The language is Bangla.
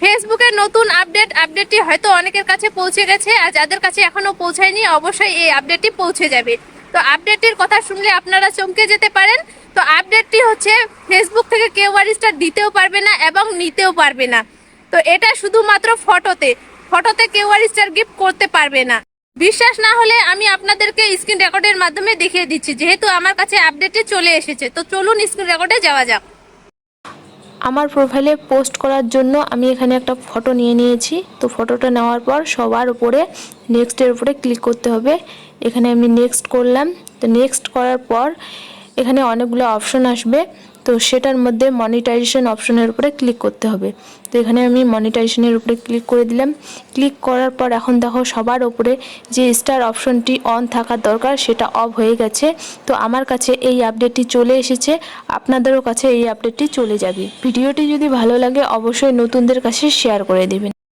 ফেসবুকের নতুন আপডেট, আপডেটটি হয়তো অনেকের কাছে পৌঁছে গেছে আর যাদের কাছে এখনও পৌঁছায়নি, অবশ্যই এই আপডেটটি পৌঁছে যাবে। তো আপডেটটির কথা শুনলে আপনারা চমকে যেতে পারেন। তো আপডেটটি হচ্ছে, ফেসবুক থেকে কেউ আর স্টার দিতেও পারবে না এবং নিতেও পারবে না। তো এটা শুধুমাত্র ফটোতে ফটোতে কেউ আরিস্টার গিফট করতে পারবে না। বিশ্বাস না হলে আমি আপনাদেরকে স্ক্রিন রেকর্ডের মাধ্যমে দেখিয়ে দিচ্ছি, যেহেতু আমার কাছে আপডেটটি চলে এসেছে। তো চলুন স্ক্রিন রেকর্ডে যাওয়া যাক। আমার প্রোফাইলে পোস্ট করার জন্য আমি এখানে একটা ফটো নিয়ে নিয়েছি। তো ফটোটা নেওয়ার পর সবার উপরে নেক্সটের উপরে ক্লিক করতে হবে। এখানে আমি নেক্সট করলাম। তো নেক্সট করার পর এখানে অনেকগুলো অপশন আসবে। তো সেটার মধ্যে মনিটাইজেশন অপশনের উপরে ক্লিক করতে হবে। তো এখানে আমি মনিটাইজেশনের উপরে ক্লিক করে দিলাম। ক্লিক করার পর এখন দেখো সবার উপরে যে স্টার অপশনটি অন থাকার দরকার, সেটা অফ হয়ে গেছে। তো আমার কাছে এই আপডেটটি চলে এসেছে। আপনাদেরও কাছে এই আপডেটটি চলে যাবে। ভিডিওটি যদি ভালো লাগে, অবশ্যই নতুনদের কাছে শেয়ার করে দেবেন।